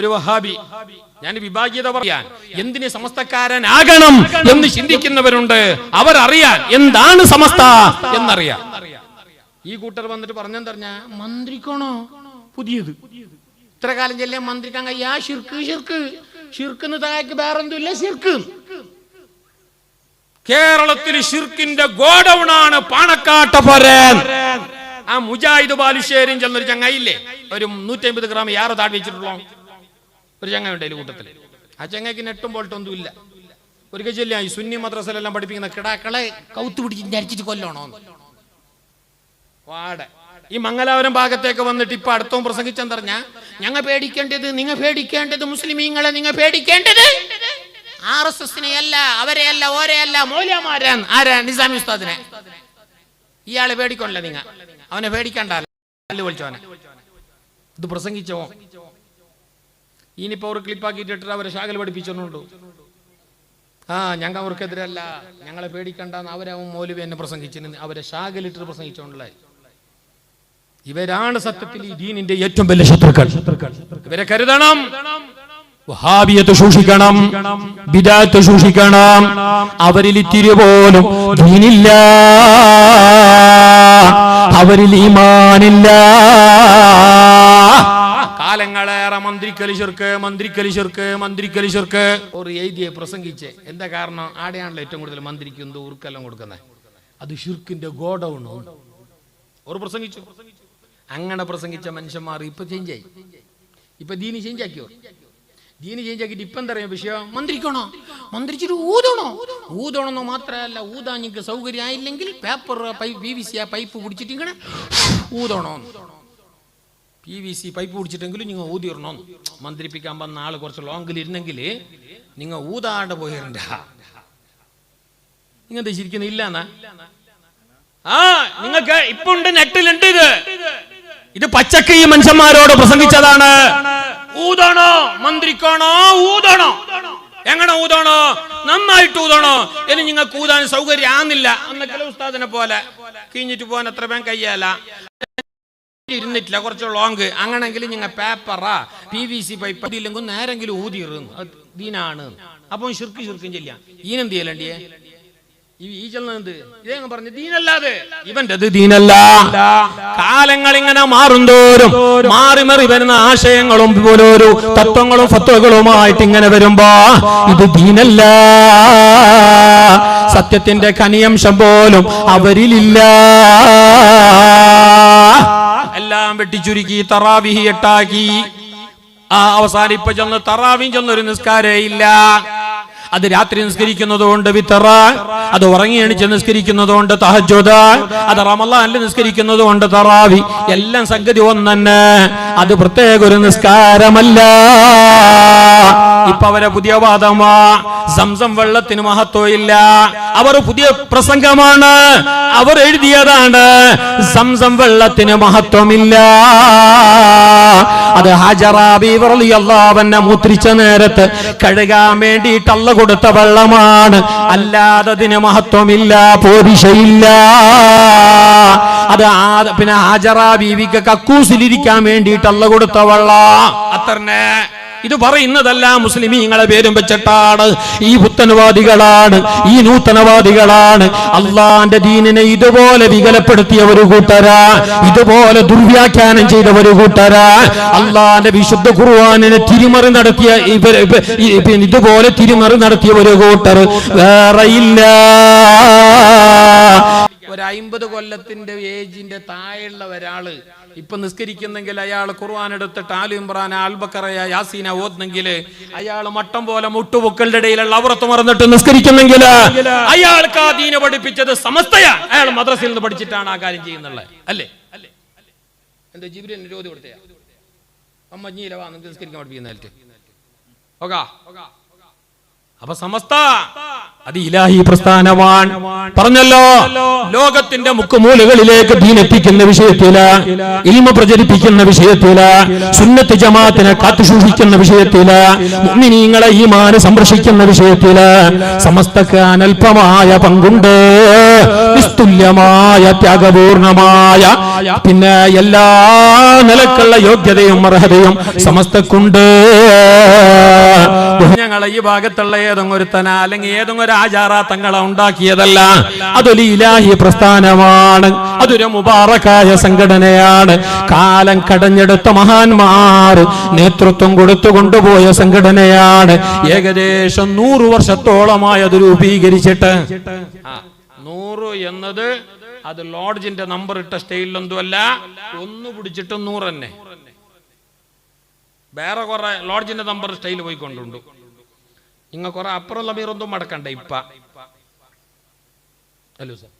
ഒരു വഹാബി. ഞാൻ വിഭാഗീയത പറയാൻ. എന്തിന് സമസ്തക്കാരനാകണം എന്ന് ചിന്തിക്കുന്നവരുണ്ട്. അവരറിയാൻ എന്താണ് സമസ്ത എന്നറിയാം. ഈ കൂട്ടർ വന്നിട്ട് പറഞ്ഞെന്തറിഞ്ഞ മന്ത്രിക്കണോ? പുതിയത്. ഇത്ര കാലം ചെല്ലാൻ മന്ത്രിക്കാൻ കഴിയാ. ഷിർക്ക് ഷിർക്ക് ഷിർക്കിന് താഴേക്ക് വേറെന്തുമില്ല ഷിർക്ക് കേരളത്തിൽ ഷിർക്കിന്റെ ഗോഡൌൺ ആണ് പാണക്കാട്ടപുരൻ ആ മുജാഹിദ് ബാലുശ്ശേരിയും ചെന്നൊരു ചങ്ങായില്ലേ ഒരു നൂറ്റി അമ്പത് ഗ്രാം യാറ് താഴെ വെച്ചിട്ടുള്ളോ ഒരു ചങ്ങ ഉണ്ട് കൂട്ടത്തിൽ ആ ചങ്ങയ്ക്ക് നെട്ടും ബോൾട്ടൊന്നും ഇല്ല ഒരു കച്ചില്ല ഈ സുന്നി മദ്രസയിലെല്ലാം പഠിപ്പിക്കുന്ന കിടാക്കളെ കൗത്ത് പിടിച്ച് ഞരിച്ചിട്ട് കൊല്ലണോ വാട ഈ മംഗലാപുരം ഭാഗത്തേക്ക് വന്നിട്ട് ഇപ്പൊ അടുത്തവും പ്രസംഗിച്ചെന്തറിഞ്ഞ ഞങ്ങൾ പേടിക്കേണ്ടത് നിങ്ങൾ പേടിക്കേണ്ടത് മുസ്ലിമീങ്ങളെ നിങ്ങൾ പേടിക്കേണ്ടത് ആർ എസ് എസിനെ അല്ല അവരെയല്ല ഓരെയല്ല മൗല്യമാരാൻ ആരാ നിസാമി ഉസ്താദിനെ ഇയാളെ പേടിക്കണല്ലോ നിങ്ങ അവനെ പേടിക്കണ്ടല്ലോ വിളിച്ചവനെ ഇത് പ്രസംഗിച്ചോ ഇനിയിപ്പോ അവർ ക്ലിപ്പാക്കിയിട്ട് അവരെ ശാഖൽ പഠിപ്പിച്ചോണ്ടു ആ ഞങ്ങൾ അവർക്കെതിരല്ല. ഞങ്ങളെ പേടിക്കണ്ടെന്ന് അവരവൻ മൗലവി എന്നെ പ്രസംഗിച്ചു അവരെ ശാഖലിട്ട് പ്രസംഗിച്ചോണ്ടല്ലേ? ഇവരാണ് സത്യത്തിൽ ഈ ദീനിന്റെ ഏറ്റവും വലിയ ശത്രുക്കൾ. ഇവരെ കരുതണം. വഹാബിയത്ത് സൂക്ഷിക്കണം. സൂക്ഷിക്കണം. അവരിൽ ഇത്തിരി പോലും ദീനില്ല. അവരിൽ ഈമാനില്ല. കാലങ്ങളേറെ മന്ത്രിക്കലി ചെറുക്ക് മന്ത്രിക്കലി ചെറുക്ക് മന്ത്രിക്കലി ചെറുക്ക്. ഒരു എഴുതിയെ പ്രസംഗിച്ച് എന്താ കാരണം? ആടെയാണല്ലോ ഏറ്റവും കൂടുതൽ മന്ത്രിക്ക് എന്തോ ഉറുക്കെല്ലാം കൊടുക്കുന്നത് അത് ഷിർക്കിന്റെ ഗോഡൌൺ ഒരു പ്രസംഗിച്ചു. അങ്ങനെ പ്രസംഗിച്ച മനുഷ്യന്മാർ ഇപ്പൊ ചേഞ്ചായി ഇപ്പൊ ദീനി ചേഞ്ചാക്കിയോ ദീനി ചേഞ്ചാക്കിയിട്ട് ഇപ്പം എന്താ പറയുക വിഷയം? മന്ത്രിക്കണോ? മന്ത്രിച്ചിട്ട് ഊതണോ? ഊതണമെന്നോ മാത്രമല്ല ഊതാൻ നിങ്ങൾക്ക് സൗകര്യം ആയില്ലെങ്കിൽ paper pipe P V C ആ പൈപ്പ് പിടിച്ചിട്ട് ഇങ്ങനെ ഊതണോ പി വി സി പൈപ്പ് പിടിച്ചിട്ടെങ്കിലും നിങ്ങൾ ഊതിയിടണം മന്ത്രിപ്പിക്കാൻ വന്ന ആൾ കുറച്ച് ലോങ്ങിൽ ഇരുന്നെങ്കിൽ നിങ്ങൾ ഊതാണ്ട് പോയിരണ്ട. നിങ്ങൾ ശരിക്കും ഇല്ലാന്നാ? ആ നിങ്ങൾക്ക് ഇപ്പൊ ഉണ്ട് നെറ്റിലുണ്ട് ഇത്. ഇത് പച്ചക്ക് ഈ മനുഷ്യന്മാരോട് പ്രസംഗിച്ചതാണ്. ഊതണോ? മന്ത്രിക്കാണോ? ഊതണോ? എങ്ങനെ ഊതണോ? നന്നായിട്ട് ഊതണോ? ഇനി നിങ്ങൾക്ക് ഊതാൻ സൗകര്യം ആന്നില്ല അന്നൊക്കെ ഉസ്താദിനെ പോലെ. കീഞ്ഞിട്ട് പോകാൻ അത്ര പേൻ കയ്യല്ല ഇരുന്നിട്ടില്ല കുറച്ച് ലോങ് അങ്ങനെങ്കിലും നിങ്ങൾ പേപ്പറാ പി വി സി പൈപ്പ് ഇല്ലെങ്കിൽ നേരെങ്കിലും ഊതി അത് ദീനാണ്. അപ്പം ശുർക്ക് ശുർക്കും ചെല്ലാം ഈനെന്ത് ചെയ്യലണ്ടിയേ ഈ ഈ ചെന്നത് ഇതേ പറഞ്ഞു ദീനല്ലാതെ. ഇവന്റെ ദീനല്ല. കാലങ്ങൾ ഇങ്ങനെ മാറുന്തോറും മാറി മാറി വരുന്ന ആശയങ്ങളും പോലൊരു തത്വങ്ങളും ഫത്വകളുമായിട്ട് ഇങ്ങനെ വരുമ്പോ ഇത് ദീനല്ല. സത്യത്തിന്റെ കനിയംശം പോലും അവരിലില്ല. എല്ലാം വെട്ടിച്ചുരുക്കി തറാവിഹി എട്ടാക്കി. ആ അവസാനം ഇപ്പൊ ചെന്ന് തറാവിയും ചെന്നൊരു നിസ്കാരേ ഇല്ല. അത് രാത്രി നിസ്കരിക്കുന്നതുകൊണ്ട് വിത്തറ അത് ഉറങ്ങി എണിച്ച് നിസ്കരിക്കുന്നതുകൊണ്ട് കൊണ്ട് തഹജുദ അത് റമലാനിൽ നിസ്കരിക്കുന്നത് കൊണ്ട് തറാവി. എല്ലാം സംഗതി ഒന്നെ അത് പ്രത്യേക ഒരു നിസ്കാരമല്ല. ഇപ്പൊ അവരെ പുതിയ വാദമാ സംസം വെള്ളത്തിന് മഹത്വം ഇല്ല. അവർ പുതിയ പ്രസംഗമാണ്. അവർ എഴുതിയതാണ് സംസം വെള്ളത്തിന് മഹത്വമില്ല. അത് ഹജറാബി അള്ളാവന്നെ മൂത്രിച്ച നേരത്ത് കഴുകാൻ വേണ്ടിയിട്ട് അള്ള കൊടുത്ത വെള്ളമാണ്. അല്ലാതെ അതിന് മഹത്വമില്ല പോരിശയില്ല. അത് പിന്നെ ഹാജറ ബീവിക്ക് കക്കൂസിലിരിക്കാൻ വേണ്ടിയിട്ട് കൊടുത്ത വെള്ളം. അത്രന്നെ. ഇത് പറയുന്നതല്ല മുസ്ലിമീങ്ങളെ പേരും വെച്ചിട്ടാണ്. ഈ പുത്തനവാദികളാണ് ഈ നൂതനവാദികളാണ്. അള്ളാന്റെ ദീനിനെ ഇതുപോലെ വികലപ്പെടുത്തിയ ഒരു കൂട്ടരാ ഇതുപോലെ ദുർവ്യാഖ്യാനം ചെയ്ത ഒരു കൂട്ടരാ. അള്ളാന്റെ വിശുദ്ധ ഖുർആാനിനെ തിരിമറി നടത്തിയ ഇതുപോലെ തിരിമറി നടത്തിയ ഒരു കൂട്ടർ വേറെയില്ല. ഒരു അയിമ്പത് കൊല്ലത്തിന്റെ ഏജിന്റെ താഴെയുള്ള ഒരാൾ ഇപ്പൊ നിസ്കരിക്കുന്നെങ്കിൽ അയാൾ ഖുർആൻ എടുത്തിട്ട് ആലു ഇമ്രാൻ ആൽബക്കറയ യാസീന ഓതുന്നെങ്കിൽ അയാൾ മട്ടം പോലെ മുട്ടുപൊക്കളുടെ ഇടയിലുള്ള അവറത്ത് മറന്നിട്ട് നിസ്കരിക്കുന്നെങ്കിൽ അയാൾക്ക് ആ ദീന പഠിപ്പിച്ചത് സമസ്തയാ. അയാൾ മദ്രസയിൽ നിന്ന് പഠിച്ചിട്ടാണ് ആ കാര്യം ചെയ്യുന്നുള്ളത്. അല്ലേ? എന്താ ജീവിതം നിരോധി കൊടുത്തയാ? അമ്മ നിസ്കരിക്കാൻ പഠിപ്പിക്കുന്നതായിട്ട് ഓകാ അപ്പൊ സമസ്ത അത് ഇലാഹി പ്രസ്ഥാനമാണ് പറഞ്ഞല്ലോ ലോകത്തിന്റെ മുക്കുമൂലകളിലേക്ക് ദീനെത്തിക്കുന്ന വിഷയത്തിൽ ഇൽമ പ്രചരിപ്പിക്കുന്ന വിഷയത്തിൽ സുന്നത്ത് ജമാഅത്തിനെ കാത്തുസൂക്ഷിക്കുന്ന വിഷയത്തിൽ ഈ മാന സംരക്ഷിക്കുന്ന വിഷയത്തിൽ. സമസ്തക്ക് അനൽപമായ പങ്കുണ്ട് നിസ്തുല്യമായ ത്യാഗപൂർണമായ പിന്നെ എല്ലാ നിലക്കുള്ള യോഗ്യതയും അർഹതയും സമസ്തക്കുണ്ട്. ഞങ്ങളെ ഈ ഭാഗത്തുള്ള ഏതെങ്കിലും ഒരുത്തന അല്ലെങ്കിൽ ഏതെങ്കിലും ഒരു ആചാര തങ്ങളെ ഉണ്ടാക്കിയതല്ല? അതൊരു ഇലാഹി പ്രസ്ഥാനമാണ്. അതൊരു മുബാറക്കായ സംഘടനയാണ്. കാലം കടഞ്ഞെടുത്ത മഹാന്മാർ നേതൃത്വം കൊടുത്തു കൊണ്ടുപോയ സംഘടനയാണ്. ഏകദേശം നൂറു വർഷത്തോളമായി അത് രൂപീകരിച്ചിട്ട്. നൂറ് എന്നത് അത് ലോഡ്ജിന്റെ നമ്പർ ഇട്ട സ്റ്റൈലിലൊന്നുമല്ല ഒന്ന് പിടിച്ചിട്ട് നൂറ് തന്നെ. വേറെ കുറെ ലോഡ്ജിന്റെ നമ്പർ സ്റ്റൈൽ പോയിക്കൊണ്ടുണ്ട്. നിങ്ങൾ കുറെ അപ്പുറം ലമീറൊന്നും മടക്കണ്ട ഇപ്പ. Hello sir.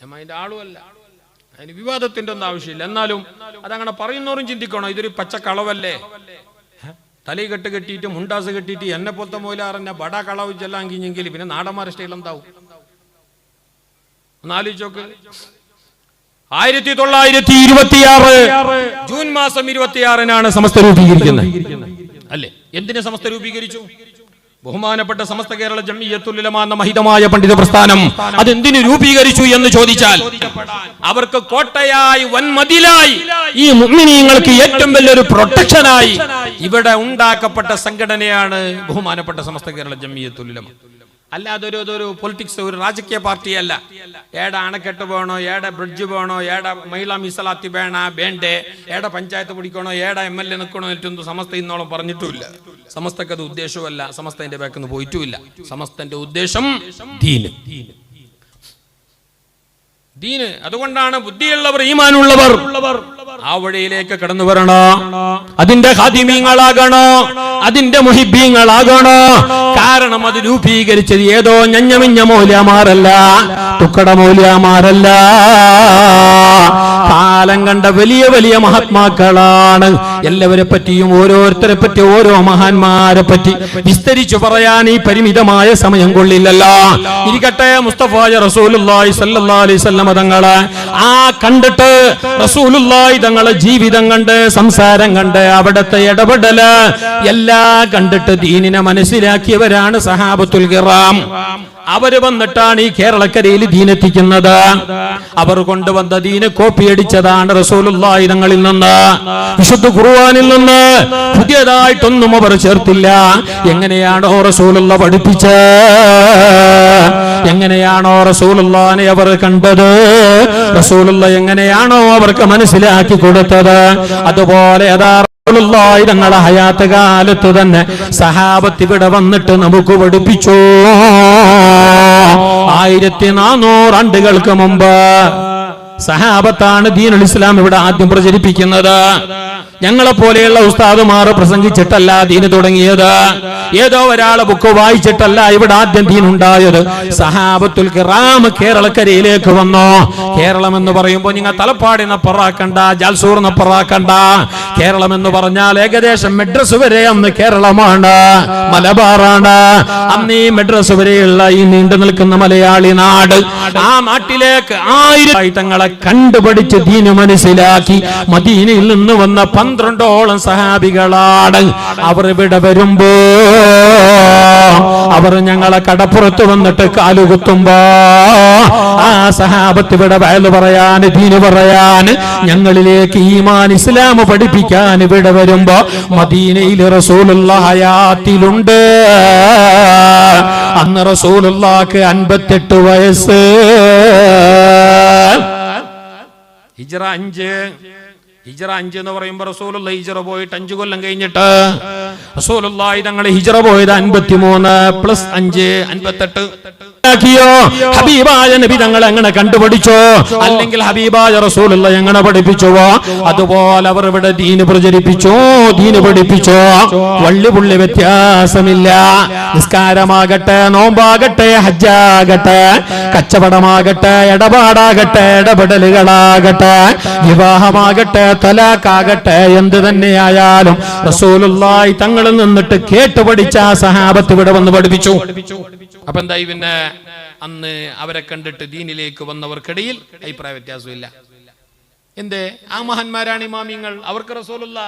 ഞാൻ അതിന്റെ ആളുമല്ല അതിന് വിവാദത്തിന്റെ ഒന്നും ആവശ്യമില്ല. എന്നാലും അതങ്ങനെ പറയുന്നവരും ചിന്തിക്കണോ? ഇതൊരു പച്ചക്കളവല്ലേ? തലയിൽ കെട്ട് കെട്ടിയിട്ട് മുണ്ടാസ് കെട്ടിയിട്ട് എന്നെ പോലത്തെ മൂലാറന്നെ ബട കളവ് ചെല്ലാങ്കിഞ്ഞെങ്കിൽ പിന്നെ നാടന്മാരുടെ സ്റ്റൈൽ എന്താവും? ഒന്ന് ആലോചിച്ചോക്ക് ആയിരത്തി തൊള്ളായിരത്തി ഇരുപത്തിയാറ് ജൂൺ മാസം ഇരുപത്തിയാറിനാണ് സമസ്ത രൂപീകരിക്കുന്നത്. അല്ലേ? എന്തിനെ സമസ്ത രൂപീകരിച്ചു? ബഹുമാനപ്പെട്ട സമസ്ത കേരള ജമിയത്തുലമ എന്ന മഹിതമായ പണ്ഡിത പ്രസ്ഥാനം. അതെന്തിനു രൂപീകരിച്ചു എന്ന് ചോദിച്ചാൽ അവർക്ക് കോട്ടയായി വൻമതിലായി ഈ മുഗ്മിനീങ്ങൾക്ക് ഏറ്റവും വലിയൊരു പ്രൊട്ടക്ഷനായി ഇവിടെ ഉണ്ടാക്കപ്പെട്ട സംഘടനയാണ് ബഹുമാനപ്പെട്ട സമസ്ത കേരള ജമിയത്തുലമ അല്ലാതെ ഒരു ഇതൊരു പൊളിറ്റിക്സ് ഒരു രാജകീയ പാർട്ടിയല്ല ഏടെ അണക്കെട്ട് വേണോ ഏട ബ്രിഡ്ജ് വേണോ ഏട മഹിളാ മീസലാത്തി വേണ വേണ്ടേ? ഏട പഞ്ചായത്ത് പിടിക്കണോ ഏട എം എൽ എ നിൽക്കണോ എന്നിട്ടൊന്നും സമസ്ത ഇന്നോളം പറഞ്ഞിട്ടുമില്ല. സമസ്തക്ക് അത് ഉദ്ദേശവുമല്ല സമസ്തന്റെ ബാക്കിന്ന് പോയിട്ടുമില്ല. സമസ്തന്റെ ഉദ്ദേശം ദീന്. അതുകൊണ്ടാണ് ബുദ്ധിയുള്ളവർ ഈമാനുള്ളവർ ആ വഴിയിലേക്ക് കടന്നു വരണോ? അതിന്റെ ഹാദിമീങ്ങളാകണോ അതിന്റെ മുഹിബീങ്ങളാകണോ? കാരണം അത് രൂപീകരിച്ചത് ഏതോ ഞഞ്ഞമിഞ്ഞ മൂല്യമാരല്ല തുക്കട മൂല്യമാരല്ല. കാലം കണ്ട വലിയ വലിയ മഹാത്മാക്കളാണ്. എല്ലാവരെ പറ്റിയും ഓരോരുത്തരെ പറ്റി ഓരോ മഹാന്മാരെ പറ്റി വിസ്തരിച്ചു പറയാൻ ഈ പരിമിതമായ സമയം കൊള്ളില്ലല്ലോ. ഇരിക്കട്ടെ മുസ്തഫായ റസൂലുള്ളാഹി സല്ലല്ലാഹി അലൈഹി തങ്ങളെ. ആ കണ്ടിട്ട് റസൂലുള്ളാഹി തങ്ങളെ ജീവിതം കണ്ട് സംസാരം കണ്ട് അവിടത്തെ ഇടപെടൽ എല്ലാം കണ്ടിട്ട് ദീനിനെ മനസ്സിലാക്കിയവരാണ് സഹാബത്തുൽ ഗിറാം അവർ വന്നിട്ടാണ് ഈ കേരളക്കരയിൽ ദീനെത്തിക്കുന്നത് അവർ കൊണ്ടുവന്ന ദീന് കോപ്പി അടിച്ചതാണ് റസൂലുള്ളാഹി തങ്ങളിൽ നിന്ന്. വിശുദ്ധ ഖുർആനിൽ നിന്ന് പുതിയതായിട്ടൊന്നും അവർ ചേർത്തില്ല. എങ്ങനെയാണോ റസൂലുള്ള പഠിപ്പിച്ച എങ്ങനെയാണോ റസൂലുള്ളാനെ അവർ കണ്ടത്? റസൂലുള്ള എങ്ങനെയാണോ അവർക്ക് മനസ്സിലാക്കി കൊടുത്തത്? അതുപോലെ അതാ തങ്ങളുടെ ഹയാത്ത് കാലത്ത് തന്നെ സഹാബത്ത് ഇവിടെ വന്നിട്ട് നമുക്ക് പഠിപ്പിച്ചു. ആയിരത്തി നാനൂറ് ആണ്ടുകൾക്ക് മുമ്പ് സഹാബത്താണ് ദീനുൽ ഇസ്ലാം ഇവിടെ ആദ്യം പ്രചരിപ്പിക്കുന്നത്. ഞങ്ങളെ പോലെയുള്ള ഉസ്താദുമാർ പ്രസംഗിച്ചിട്ടല്ല ദീന് തുടങ്ങിയത്. ഏതോ ഒരാളെ ബുക്ക് വായിച്ചിട്ടല്ല ഇവിടെ ആദ്യം ദീൻ ഉണ്ടായത്. സഹാബത്തുൽ കിറാം കേരളക്കരയിലേക്ക് വന്നു. കേരളം എന്ന് പറയുമ്പോൾ നിങ്ങൾ തലപ്പാടിനെ പറക്കണ്ട ജാൽസൂറിനെ പറക്കണ്ട. കേരളം എന്ന് പറഞ്ഞാൽ ഏകദേശം മെഡ്രസ് വരെ അന്ന് കേരളമാണ് മലബാറാണ്. അന്ന് ഈ മെഡ്രസ് വരെയുള്ള ഈ നീണ്ടു നിൽക്കുന്ന മലയാളി നാട് ആ നാട്ടിലേക്ക് ആയിരം തങ്ങളെ കണ്ടുപഠിച്ച് ദീന മനസ്സിലാക്കി. മദീനയിൽ നിന്ന് വന്ന പന്ത്രണ്ടോളം സഹാബികളാണ് അവർ ഇവിടെ വരുമ്പോ. അവർ ഞങ്ങളെ കടപ്പുറത്ത് വന്നിട്ട് കാലുകുത്തുമ്പോ ആ സഹാബത്ത് ഇവിടെ വയൽ പറയാൻ ദീന് പറയാൻ ഞങ്ങളിലേക്ക് ഈമാൻ ഇസ്ലാം പഠിപ്പിക്കാൻ ഇവിടെ വരുമ്പോ മദീനയിൽ റസൂലുള്ള ഹയാത്തിലുണ്ട്. അന്ന് റസൂലുള്ളാക്ക് അൻപത്തെട്ട് വയസ്സ്. ഹിജറ അഞ്ച്. ഹിജറ അഞ്ച് എന്ന് പറയുമ്പോൾ റസൂലുള്ള ഹിജറ പോയിട്ട് അഞ്ചു കൊല്ലം കഴിഞ്ഞിട്ട് റസൂലുള്ളാഹി തങ്ങൾ ഹിജറ പോയത് അൻപത്തിമൂന്ന് പ്ലസ് അഞ്ച് അൻപത്തെട്ട്. ിയോ ഹബീബായ നബി തങ്ങൾ എങ്ങനെ കണ്ടുപിടിച്ചോ? അല്ലെങ്കിൽ ഹബീബായ റസൂലുള്ള എങ്ങനെ പഠിപ്പിച്ചുവോ? അതുപോലെ അവർ ഇവിടെ ദീന് പ്രചരിപ്പിച്ചോ? ദീന് പഠിപ്പിച്ചോ? വള്ളി പുള്ളി വ്യത്യാസമില്ല. നിസ്കാരമാകട്ടെ നോമ്പാകട്ടെ ഹജ്ജാകട്ടെ കച്ചവടമാകട്ടെ ഇടപാടാകട്ടെ ഇടപെടലുകളാകട്ടെ വിവാഹമാകട്ടെ തലാക്കാകട്ടെ എന്ത് തന്നെയായാലും റസൂലുള്ളാഹി തങ്ങളിൽ നിന്നിട്ട് കേട്ട് പഠിച്ച ആ സഹാബത്ത് ഇവിടെ വന്ന് പഠിപ്പിച്ചു. അപ്പൊ എന്തായി പിന്നെ? അന്ന് അവരെ കണ്ടിട്ട് ദീനിലേക്ക് വന്നവർക്കിടയിൽ അഭിപ്രായ വ്യത്യാസമില്ല. എന്തേ? ആ മഹാന്മാരാണ് ഇമാമിങ്ങൾ. അവർക്ക് റസൂലുള്ള.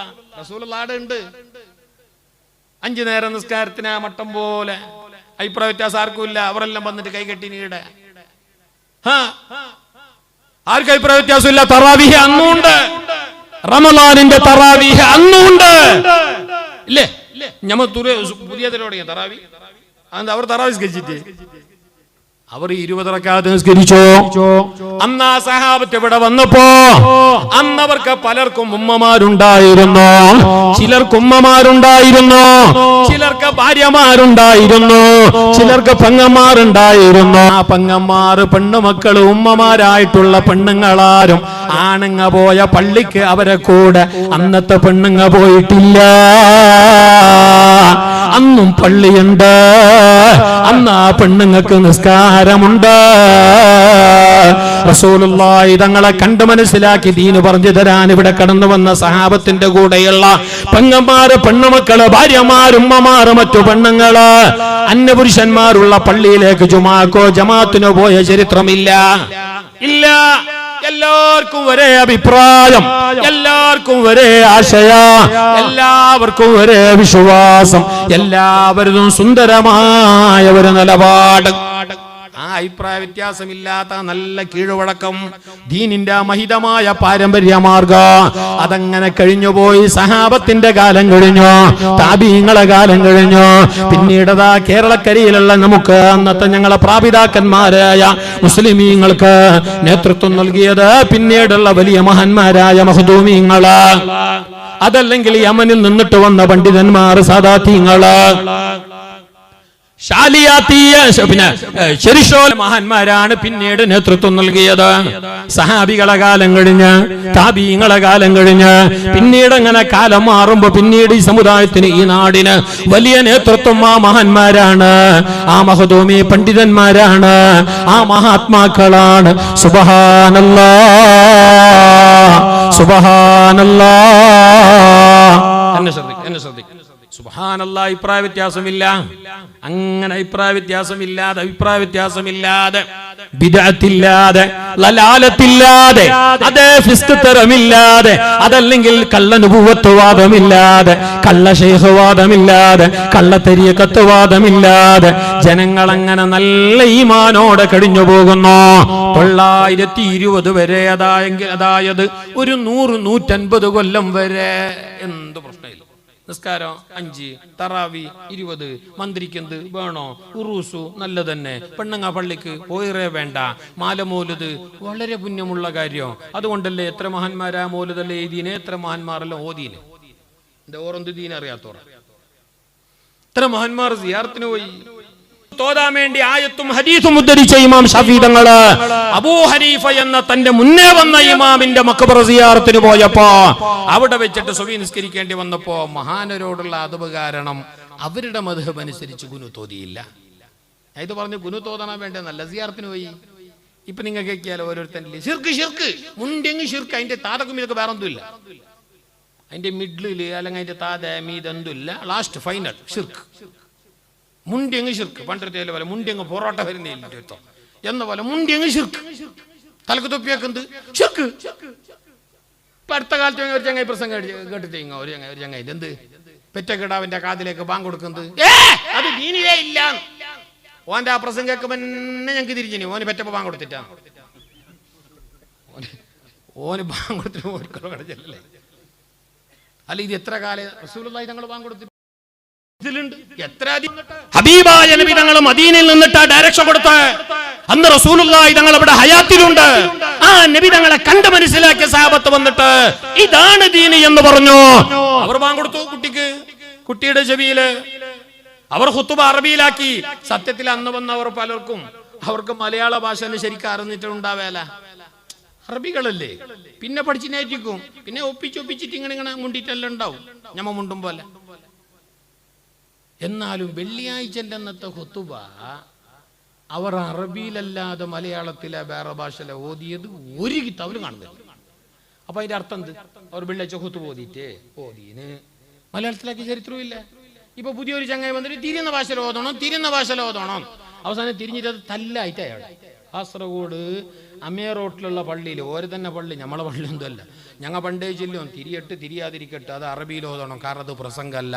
റസൂലുള്ളാടെ ഉണ്ട്. അഞ്ചു നേരം നിസ്കാരത്തിന് ആ മട്ടം പോലെ. അഭിപ്രായ വ്യത്യാസം ആർക്കും ഇല്ല അവരെല്ലാം വന്നിട്ട് കൈകെട്ടി നീടെ. ആർക്കും അഭിപ്രായ വ്യത്യാസമില്ല. തറാവിഹ അന്നുണ്ട്. റമലാനിന്റെ തറാവിഹ അന്നുണ്ട്. ഇല്ലേ ഞമ്മ തുറ പുതിയ തുടങ്ങിയ തറാവി. അതെന്താ അവർ തറാവി സ്കരിച്ചിട്ട് അവർ ഇരുപതറക്കാതെ നിസ്കരിച്ചോ അന്ന് ആ സഹാബത്ത് ഇവിടെ വന്നപ്പോ അന്ന് അവർക്ക് പലർക്കും ഉമ്മമാരുണ്ടായിരുന്നു. ചിലർക്ക് ഉമ്മമാരുണ്ടായിരുന്നു. ചിലർക്ക് ഭാര്യമാരുണ്ടായിരുന്നു. ചിലർക്ക് പെങ്ങന്മാരുണ്ടായിരുന്നു. ആ പെങ്ങന്മാർ പെണ്ണുമക്കൾ ഉമ്മമാരായിട്ടുള്ള പെണ്ണുങ്ങളാരും ആണുങ്ങ പോയ പള്ളിക്ക് അവരെ കൂടെ അന്നത്തെ പെണ്ണുങ്ങ പോയിട്ടില്ല. അന്നും പള്ളിയുണ്ട്. അന്ന് ആ പെണ്ണുങ്ങൾക്ക് നിസ്കാരമുണ്ട്. റസൂലുള്ളാഹി തങ്ങളെ കണ്ടു മനസ്സിലാക്കി ദീന് പറഞ്ഞു തരാൻ ഇവിടെ കടന്നു വന്ന സഹാബത്തിന്റെ കൂടെയുള്ള പെങ്ങന്മാര് പെണ്ണുമക്കൾ ഭാര്യമാര് ഉമ്മമാര് മറ്റു പെണ്ണുങ്ങൾ അന്യപുരുഷന്മാരുള്ള പള്ളിയിലേക്ക് ജുമാക്കോ ജമാത്തിനോ പോയ ചരിത്രമില്ല. ഇല്ല. എല്ലാവർക്കും ഒരേ അഭിപ്രായം. എല്ലാവർക്കും ഒരേ ആശയ. എല്ലാവർക്കും ഒരേ വിശ്വാസം. എല്ലാവരും സുന്ദരമായ ഒരു നിലപാട്. ആ അഭിപ്രായ വ്യത്യാസമില്ലാത്ത നല്ല കീഴ്വഴക്കം ദീനിന്റെ മഹിതമായ പാരമ്പര്യ മാർഗ. അതങ്ങനെ കഴിഞ്ഞുപോയി സഹാബത്തിന്റെ കാലം കഴിഞ്ഞു താബീങ്ങളെ കാലം കഴിഞ്ഞു. പിന്നീടതാ കേരളക്കരയിലുള്ള നമുക്ക് അന്നത്തെ ഞങ്ങളെ പ്രാപിതാക്കന്മാരായ മുസ്ലിമീങ്ങൾക്ക് നേതൃത്വം നൽകിയത് പിന്നീടുള്ള വലിയ മഹാന്മാരായ മഹദൂമീങ്ങൾ. അതല്ലെങ്കിൽ യമനിൽ നിന്നിട്ട് വന്ന പണ്ഡിതന്മാർ ശാലിയാത്തീയ പിന്നെ ഏഹ്, ശരിശോല മഹാന്മാരാണ് പിന്നീട് നേതൃത്വം നൽകിയത്. സഹാബികളെ കാലം കഴിഞ്ഞ് താബീങ്ങളെ കാലം കഴിഞ്ഞ് പിന്നീട് അങ്ങനെ കാലം മാറുമ്പോ പിന്നീട് ഈ സമുദായത്തിന് ഈ നാടിന് വലിയ നേതൃത്വം ആ മഹാന്മാരാണ്. ആ മഹദോമി പണ്ഡിതന്മാരാണ്. ആ മഹാത്മാക്കളാണ്. സുബഹാനല്ല സുബഹാനല്ല. എന്നെ ശ്രദ്ധിക്കും എന്നെ ശ്രദ്ധിക്കും. സുബഹാനല്ല അഭിപ്രായ വ്യത്യാസമില്ല. അങ്ങനെ അഭിപ്രായ വ്യത്യാസമില്ലാതെ അഭിപ്രായ വ്യത്യാസമില്ലാതെ ബിദഅത്തില്ലാതെ ലലാലത്തില്ലാതെ അതേ ഫിസ്ക് തരമില്ലാതെ അതല്ലെങ്കിൽ കള്ളനുഭൂവത്വവാദമില്ലാതെ കള്ള കള്ളത്തെരിയക്കത്വവാദമില്ലാതെ ജനങ്ങൾ അങ്ങനെ നല്ല ഈമാനോടെ കഴിഞ്ഞു പോകുന്നു. തൊള്ളായിരത്തി ഇരുപത് വരെ അതായെങ്കിൽ അതായത് ഒരു നൂറ് നൂറ്റൻപത് കൊല്ലം വരെ പ്രശ്നമില്ല നിസ്കാരം അഞ്ച് തറാവി ഇരുപത് മന്ത്രിക്കുന്നത് വേണോ ഉറൂസു നല്ല തന്നെ പെണ്ണങ്ങ പള്ളിക്ക് പോയിറേ വേണ്ട. മാലമൂലത് വളരെ പുണ്യമുള്ള കാര്യം. അതുകൊണ്ടല്ലേ എത്ര മഹാന്മാരാ മൂലതല്ലേ എഴുതീനെ എത്ര മഹാന്മാരല്ല ഓതീനെ? എന്റെ ഓറെന്ത് ദീനറിയാത്തോറ എത്ര മഹാന്മാർ സിയാർത്തിന് പോയി? തോതാൻ വേണ്ടി ആയത്തും ഹദീസും ഉദ്ധരിച്ച ഇമാം ഷഫീദങ്ങൾ അബൂ ഹരീഫ എന്ന തന്റെ മുന്നേ വന്ന ഇമാമിന്റെ മക്കബറ സിയാറത്തിന് പോയപ്പോ അവിടെ വെച്ചിട്ട് സുബി നിസ്കരിക്കേണ്ടി വന്നപ്പോ മഹാനരോടുള്ള അതവ് കാരണം അവരുടെ മധുഹബ് അനുസരിച്ച് ഗുനു തോതിയില്ല. ഇത് പറഞ്ഞു ഗുനു തോതണ വേണ്ട? നല്ല സിയാറത്തിന് പോയി. ഇപ്പൊ നിങ്ങൾ കേൾക്കിയാലോ ഓരോരുത്തരില്ലേ ഷിർക്ക് ഷിർക്ക്. മുണ്ടെങ്കിൽ ഷിർക്ക്. അതിന്റെ താതക്കും ഇതൊക്കെ വേറെ ഒന്നുമില്ല അതിന്റെ മിഡിലിൽ അല്ലെങ്കിൽ അതിന്റെ താത മീത് ലാസ്റ്റ് ഫൈനൽ ഷിർക്ക്. മുണ്ടിയങ്ങ് ശിർക്ക്. പണ്ടത്തെ പോലെ മുണ്ടിയങ്ങ് പൊറോട്ട വരുന്നില്ല എന്ന പോലെ മുണ്ടിയങ്ങ് ശിർക്ക്. തലക്ക് തൊപ്പിയാക്കുന്നത് ശിർക്ക്. ഇപ്പൊ അടുത്ത കാലത്ത് ഒരു ചങ്ങായി പ്രസംഗം കേട്ടി- കേട്ടിട്ട് ഒരു ചങ്ങായി ഒരു ചങ്ങായി. എന്ത് പെറ്റക്കിടാവിന്റെ കാതിലേക്ക് പാങ് കൊടുക്കുന്നത്. ഏ അത് ഇല്ല. ഓന്റെ ആ പ്രസംഗം കേൾക്കുമ്പോ ഞങ്ങൾക്ക് തിരിഞ്ഞിനി. ഓന് പെറ്റപ്പോ പാങ് കൊടുത്തിട്ടാ. ഓന് പാങ് കൊടുത്തിട്ട് അല്ല ഇത് എത്ര കാലം റസൂലുള്ളാഹി തങ്ങൾ ബാങ്ക് കൊടുത്തിട്ട്? ഹബീബായ നബി തങ്ങൾ മദീനയിൽ നിന്നിട്ട് ഡയറക്ഷൻ കൊടുത്ത്. അന്ന് റസൂലുള്ളാഹി തങ്ങൾ അവിടെ ഹയാത്തിലുണ്ട്. ആ നബി തങ്ങളെ കണ്ട് മനസ്സിലാക്കിയ സാപത്ത് വന്നിട്ട് ഇതാണ് ദീനി എന്ന് പറഞ്ഞു. അവർ കൊടുത്തു കുട്ടിക്ക് കുട്ടിയുടെ ചെവിയിൽ. അവർ ഹുത്തുബ അറബിയിലാക്കി. സത്യത്തിൽ അന്ന് വന്ന അവർ പലർക്കും അവർക്ക് മലയാള ഭാഷ ശരിക്കും അറിഞ്ഞിട്ടുണ്ടാവേല. അറബികളല്ലേ? പിന്നെ പഠിച്ചിനായിരിക്കും പിന്നെ ഒപ്പിച്ചൊപ്പിച്ചിട്ട് ഇങ്ങനെ ഇങ്ങനെ മുണ്ടിട്ടെല്ലാം ഉണ്ടാവും. ഞമ്മ മുണ്ടും പോലെ. എന്നാലും വെള്ളിയാഴ്ചന്റെ അന്നത്തെ ഹുത്തുബ അവർ അറബിയിലല്ലാതെ മലയാളത്തിലെ വേറെ ഭാഷയിലെ ഓതിയത് ഒരു കിതാബിലും കാണുന്നില്ല. അപ്പൊ അതിന്റെ അർത്ഥം എന്ത്? അവർ വെള്ളിയാഴ്ച ഹുത്തുബ ഓതിയിട്ടേ? ഓതീന്. മലയാളത്തിലാക്കി ചരിത്രമില്ല ഇപ്പൊ പുതിയൊരു ചങ്ങായി വന്നിട്ട് തിരിയുന്ന ഭാഷയിൽ ഓതണം തിരിയുന്ന ഭാഷയിൽ ഓതണം. അവസാനം തിരിഞ്ഞിട്ട് അത് തല്ലായിട്ട് അയാൾ കാസർഗോഡ് അമേ റോട്ടിലുള്ള പള്ളിയിൽ ഓര് തന്നെ പള്ളി നമ്മളെ പള്ളി ഒന്നുമല്ല. ഞങ്ങൾ പണ്ടേ ചെല്ലും തിരിയട്ട് തിരിയാതിരിക്കട്ടെ അത് അറബിയിൽ ഓതണം കാരണം അത് പ്രസംഗമല്ല.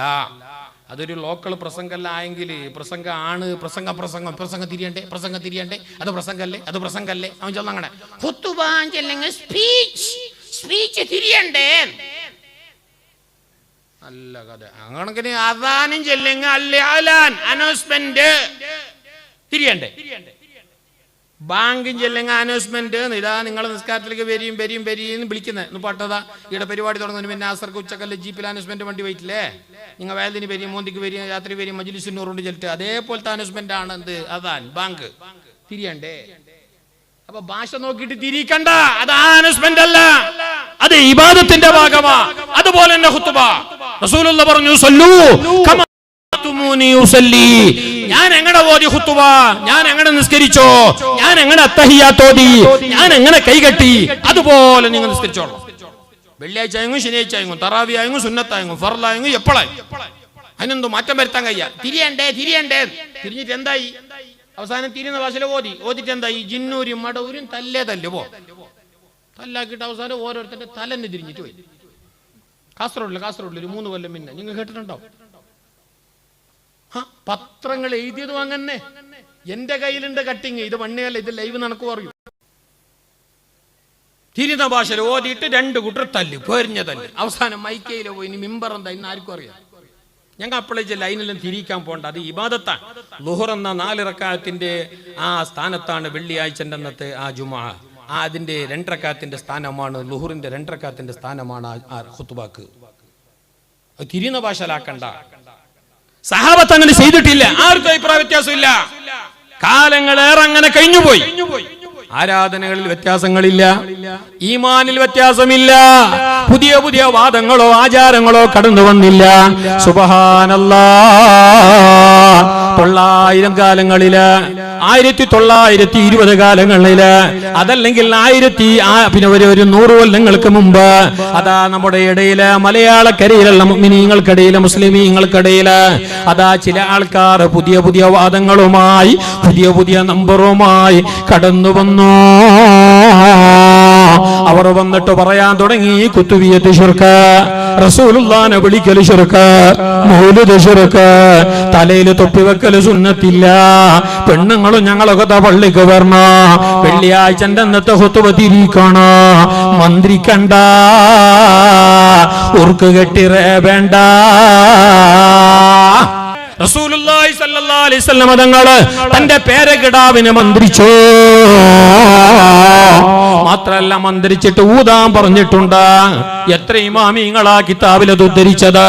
അതൊരു ലോക്കൽ പ്രസംഗമല്ല ആയെങ്കിൽ പ്രസംഗ ആണ് പ്രസംഗ പ്രസംഗം പ്രസംഗം തിരിയണ്ടേ പ്രസംഗം തിരിയണ്ടേ അത് പ്രസംഗമല്ലേ അത് പ്രസംഗമല്ലേ? അവൻ ചെന്ന അങ്ങനെ ഹുത്തുബാൻ സ്പീച്ച് സ്പീച്ച് തിരിയണ്ടേ. നല്ല കഥ. അങ്ങനെ അതാനും ചെല്ലെങ്കിൽ അല്ലേ അലാൻ അനൗൺസ്മെന്റ് തിരിയണ്ടേ? ബാങ്കും ചെല്ലെങ്കിൽ അനൗൺസ്മെന്റ് ഇതാ നിങ്ങൾ നിസ്കാരത്തിലേക്ക് വരിയും വരിയും വരിയും വിളിക്കുന്നത് ഇന്ന് പട്ടതാ. ഇവിടെ പരിപാടി തുടങ്ങുന്നതിന് പിന്നെ ആസർക്ക് ഉച്ചക്കല്ല ജീപ്പിൽ അനൗൺസ്മെന്റ് വണ്ടി പോയിട്ടില്ലേ? നിങ്ങൾ വേദന വരിയും മോന്തിക്ക് വരിയും രാത്രി വരിയും മജിലിസിനൂറുണ്ട് ചെല്ലിട്ട്. അതേപോലത്തെ അനൗൺസ്മെന്റ് ആണ് എന്ത്? അതാൻ ബാങ്ക്. തിരിയണ്ടേ? അപ്പൊ ഭാഷ നോക്കിയിട്ട് തിരിക്കണ്ട. അത് അനൗൺസ്മെന്റ് അല്ല. അത് ഇബാദത്തിന്റെ ഭാഗമാ. അതുപോലെ തന്നെ റസൂലുള്ള പറഞ്ഞു സല്ലൂ. ഞാൻ എങ്ങനെ ഓതി ഹുത്തുവ ഞാൻ എങ്ങനെ നിസ്കരിച്ചോ? ഞാൻ എങ്ങനെ അത്തഹിയാത്തോതി ഞാൻ എങ്ങനെ കൈകെട്ടി? അതുപോലെ നിങ്ങൾ നിസ്കരിച്ചോളൂ. വെള്ളിയാഴ്ച ആയെങ്കും ശനിയാഴ്ച ആയെങ്കും തറാവി ആയെങ്കും സുന്നത്തായെങ്കും ഫറലായെങ്കും എപ്പോഴായി അതിനെന്തോ മാറ്റം വരുത്താൻ കഴിയ. തിരിയണ്ടേ തിരിയണ്ടേ? തിരിഞ്ഞിട്ട് എന്തായി? അവസാനം തിരിയുന്ന ഭാഷയിൽ ഓതി. ഓതിട്ട് എന്തായി? ജിന്നൂരും മടവൂരും തല്ലേ തല്ല് പോ. തല്ലാക്കിയിട്ട് അവസാനം ഓരോരുത്തരുടെ തലന്നെ തിരിഞ്ഞിട്ട് പോയി. കാസർഗോഡിൽ കാസർഗോഡിൽ ഒരു മൂന്ന് കൊല്ലം പിന്നെ നിങ്ങൾ കേട്ടിട്ടുണ്ടോ? പത്രങ്ങൾ എഴുതിയതും അങ്ങനെ എന്റെ കയ്യിലുണ്ട് കട്ടിങ് ഇത് വണ്ണിയല്ല ഇത് ലൈവ് നടക്കു അറിയൂ? തിരിത ഭാഷയിൽ ഓതിയിട്ട് രണ്ട് കൂട്ടർ തല്ല് പൊരിഞ്ഞ തല്ല്. അവസാനം മൈക്കയിലെ പോയി ഇനി മിമ്പർ എന്താ ഇന്ന് ആർക്കും അറിയാം. ഞങ്ങൾ അപ്പോഴേ ലൈനിലും തിരിക്കാൻ പോണ്ട അത് ഇബാദത്താണ്. ലുഹർ എന്ന നാലിറക്കാലത്തിന്റെ ആ സ്ഥാനത്താണ് വെള്ളിയാഴ്ച അന്നത്തെ ആ ജുമാ. ആ അതിന്റെ രണ്ടരക്കാലത്തിന്റെ സ്ഥാനമാണ് ലുഹറിന്റെ രണ്ടരക്കാലത്തിന്റെ സ്ഥാനമാണ് ആ- ഹുത്തുബാക്ക് തിരിയുന്ന ഭാഷയിലാക്കണ്ട. സഹാബത്ത് അങ്ങനെ ചെയ്തിട്ടില്ല. ആർക്കും അഭിപ്രായ വ്യത്യാസമില്ല. കാലങ്ങളേറെ അങ്ങനെ കഴിഞ്ഞുപോയി. ആരാധനകളിൽ വ്യത്യാസങ്ങളില്ല. ഈമാനിൽ വ്യത്യാസമില്ല. പുതിയ പുതിയ വാദങ്ങളോ ആചാരങ്ങളോ കടന്നു വന്നില്ല. സുബഹാനല്ലാ. തൊള്ളായിരം കാലങ്ങളിൽ ആയിരത്തി തൊള്ളായിരത്തി ഇരുപത് കാലങ്ങളിൽ അതല്ലെങ്കിൽ ആയിരത്തി പിന്നെ ഒരു ഒരു നൂറ് കൊല്ലങ്ങൾക്ക് മുമ്പ് അതാ നമ്മുടെ ഇടയിൽ മലയാളക്കരയിലുള്ള മുഅ്മിനീങ്ങൾക്കിടയിൽ മുസ്ലിമീങ്ങൾക്കിടയിൽ അതാ ചില ആൾക്കാർ പുതിയ പുതിയ വാദങ്ങളുമായി പുതിയ പുതിയ നമ്പറുമായി കടന്നു വന്നു അവർ വന്നിട്ട് പറയാൻ തുടങ്ങി കുത്തുവിയത്ത് ശുർക്ക് റസൂലുള്ളാനെ വിളിക്കൽ ശുർക്ക് മൗലിദ് ശുർക്ക് തലയിൽ തൊപ്പിവെക്കൽ സുന്നത്തില്ല പെണ്ണുങ്ങളും ഞങ്ങളൊക്കെ പള്ളിക്ക് വരണ വെള്ളിയാഴ്ചന്റെ അന്നത്തെ ഹുത്തുവ മന്ത്രി മന്ത്രിക്കണ്ട ഉർക്ക് കെട്ടിറേ വേണ്ട. റസൂലുള്ളാഹി സല്ലല്ലാഹി അലൈഹി വസല്ലം തങ്ങൾ തന്റെ പേരകിടാവിനെ മന്ത്രിച്ചു മാത്രല്ല മന്ത്രിച്ചിട്ട് ഊതാൻ പറഞ്ഞിട്ടുണ്ട്. എത്ര ഇമാമിങ്ങളാ കിതാബിലത് ഉദ്ധരിച്ചത്.